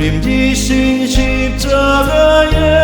주님 지신 십자가에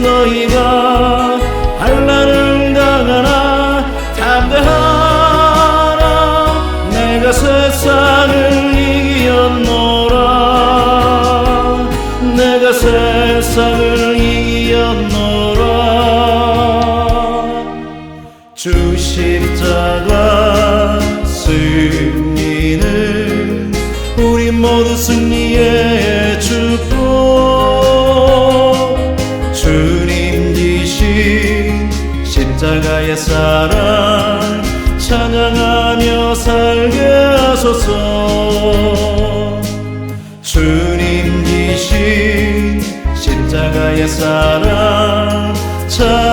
の岩 나의 사랑 찬양하며 살게 하소서. 주님 이신 십자가의 사랑 찬양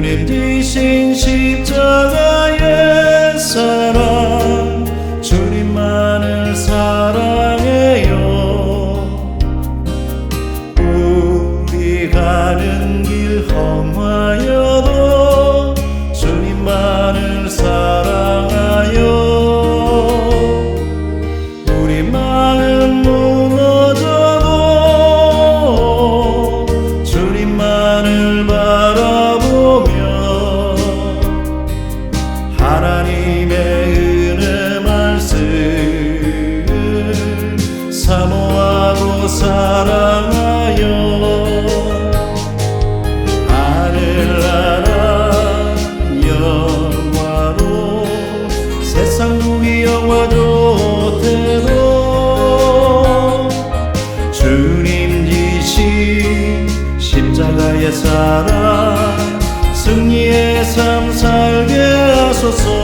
Niềm hy 任 seus olhos.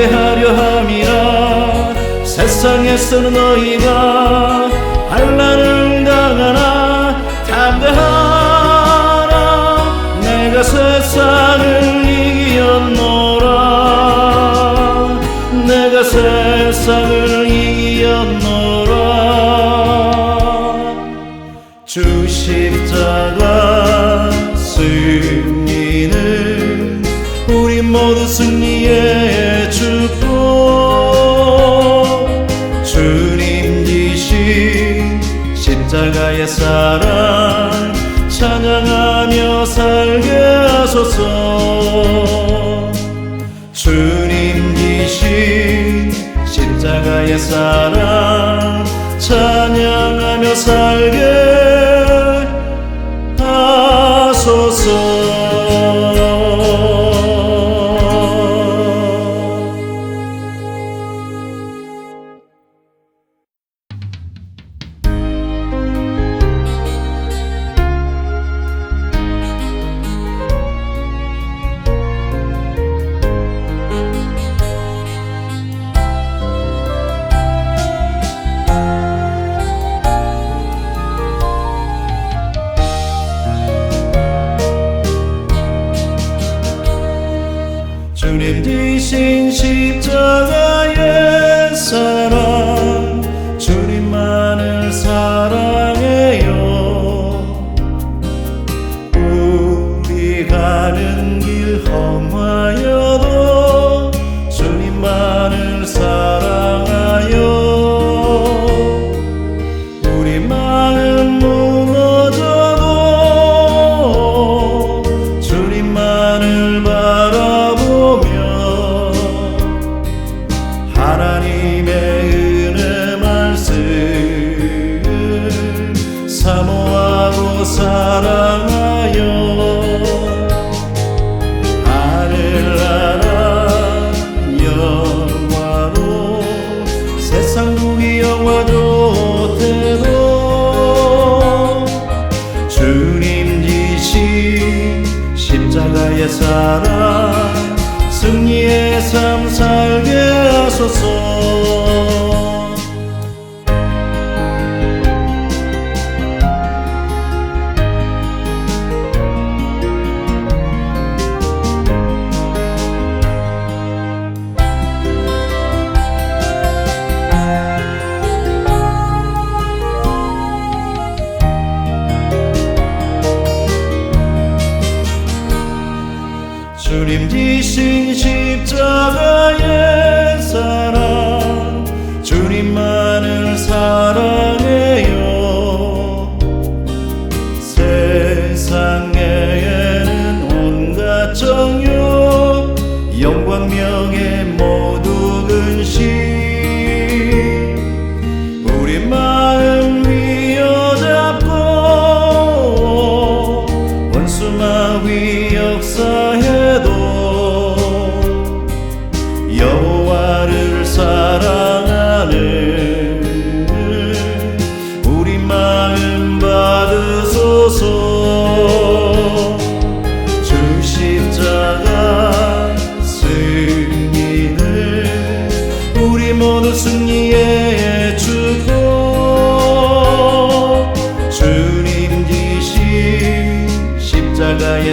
보게 하려 함이라. 세상에서는 너희가 반란을 당하나. 담대하라. 내가 세상을 이겼노라. 내가 세상을 이겼노라. 주 십자가 사랑 찬양하며 살게 하소서. 주님 지신 십자가의 사랑 찬양하며 살게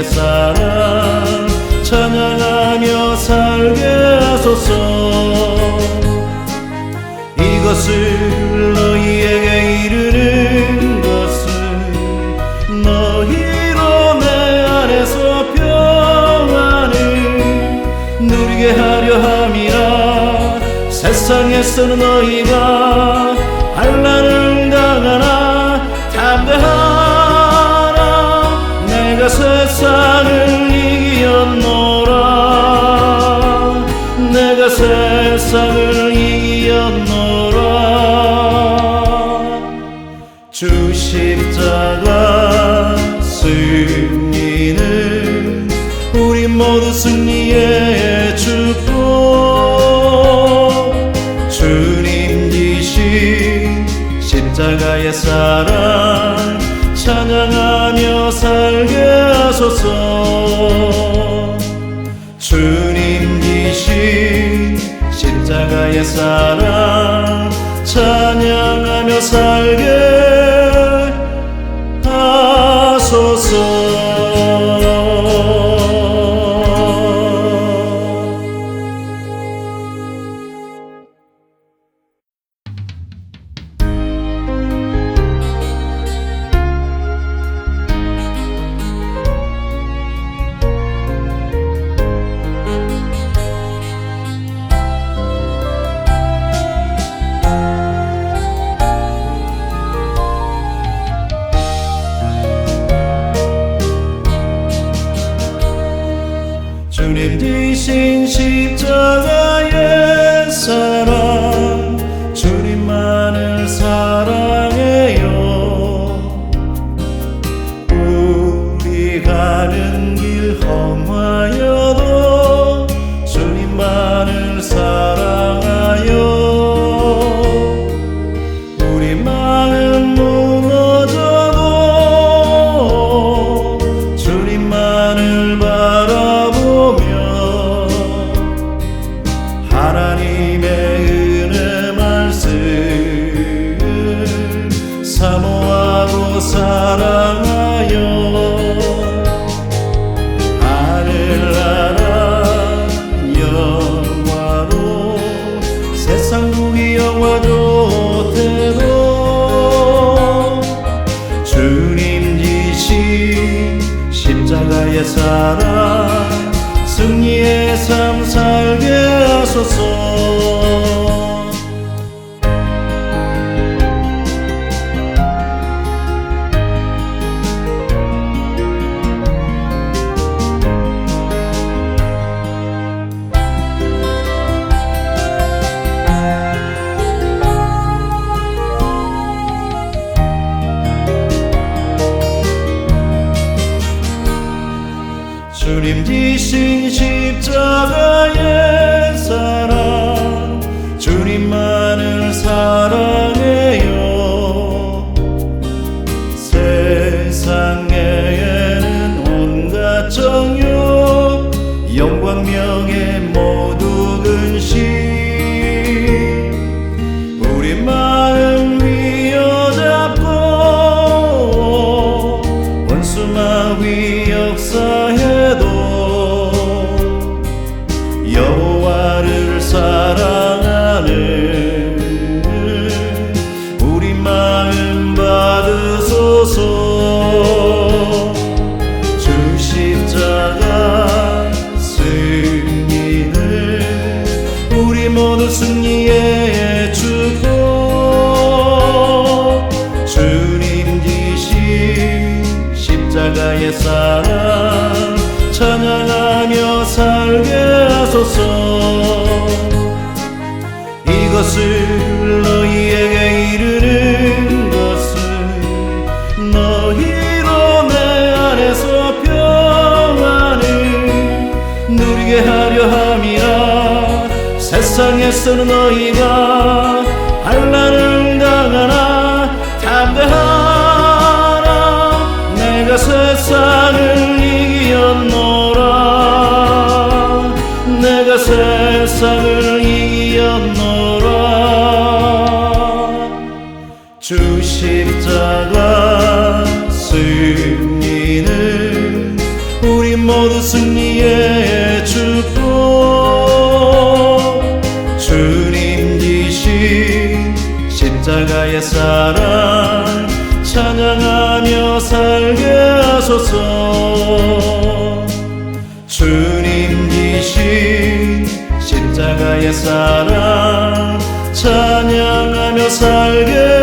사랑 찬양하며 살게 하소서. 이것을 너희에게 이르는 것은 너희로 내 안에서 평안을 누리게 하려 함이라. 세상에 서는 너희가 사랑 찬양하며 살게 하소서. 주님 이신 십자가의 사랑 찬양하며 살게 so そのノが 사랑 찬양하며 살게 하소서. 주님 이신 십자가의 사랑 찬양하며 살게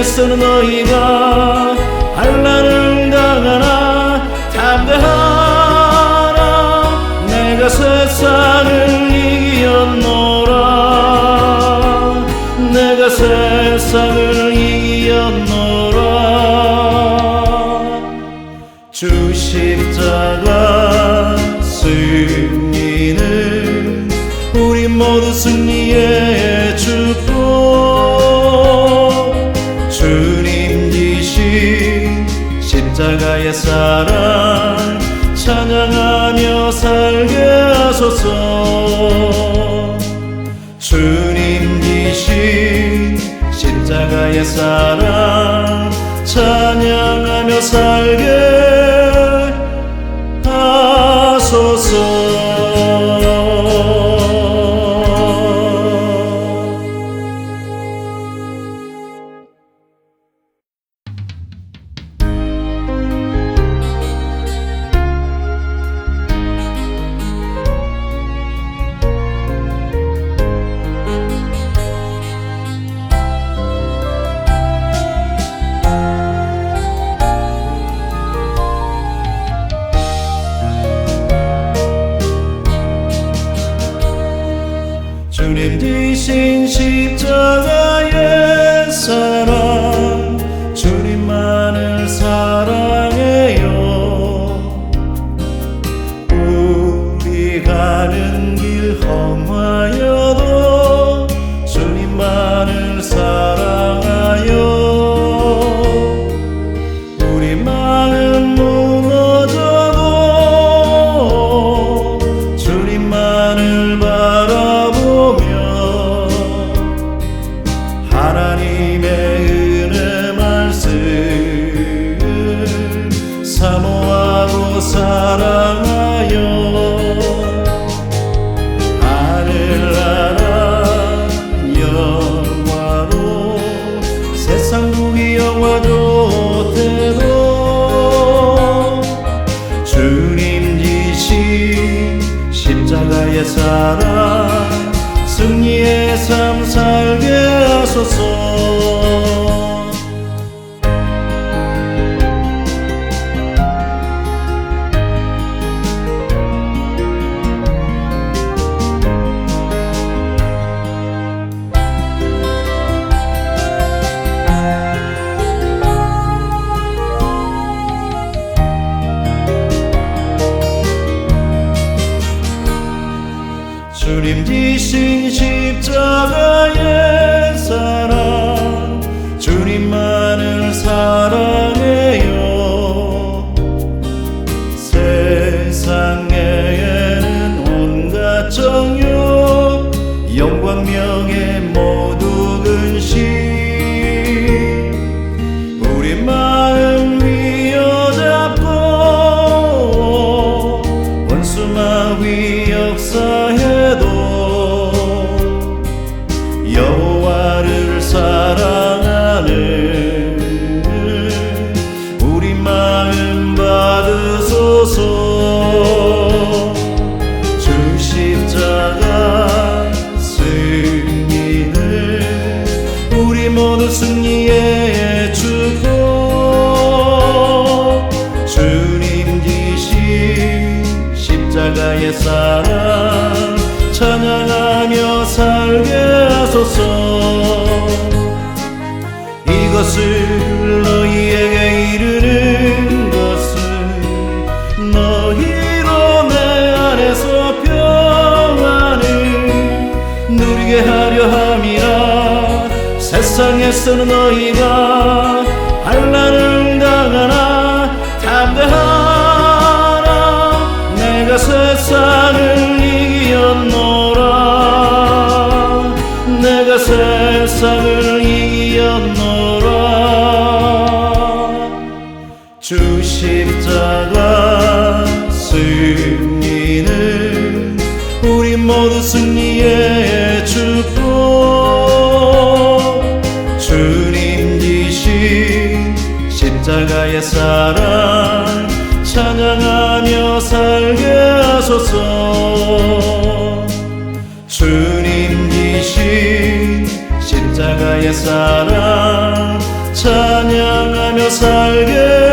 내게서는 너희가 반란을 당하나 담대하라 내가 세상을 이기었노라. 내가 세상을 이기었노라. 주 십자가 승리는 우리 모두 승리의 주 사랑 찬양하며 살게 하소서. 주님 이신 십자가의 사랑 찬양하며 살게 사랑하여 하늘 나라 영화로 세상 무기 영화 좋대로 주님 지신 십자가의 사랑 승리의 삶 살게 하소서. 되며 살게 하소서. 이것을 너희에게 이르는 것을 너희로 내 안에서 평안을 누리게 하려 함이라. 세상에서는 너희가 살게 하소서. 주님 이신 십자가의 사랑 찬양하며 살게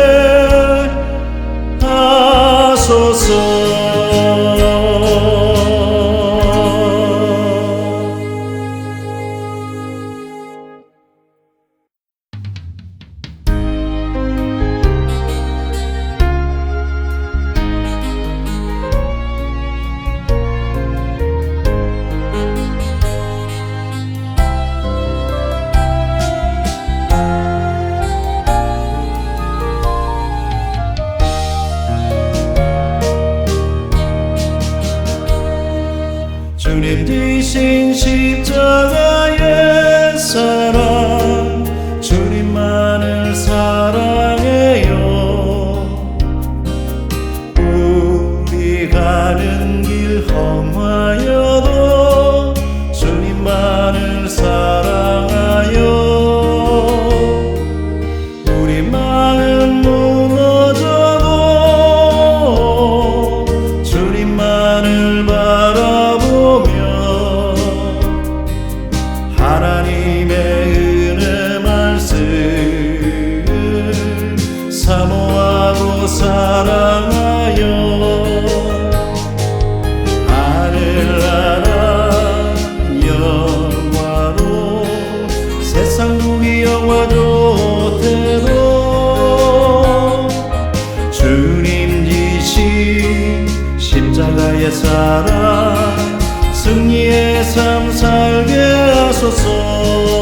注ぐ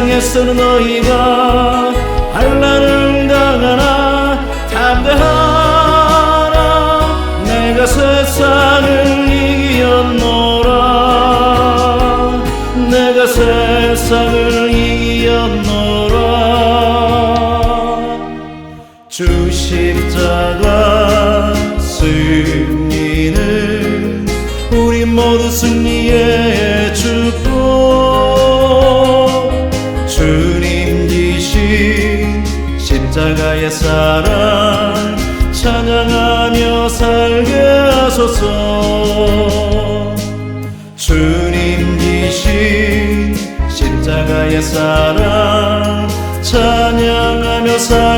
세상에서는 너희가 환난을 당하나 담대하라 내가 세상 사랑 찬양하며 살게 하소서. 주님 지신 십자가의 사랑 찬양하며 살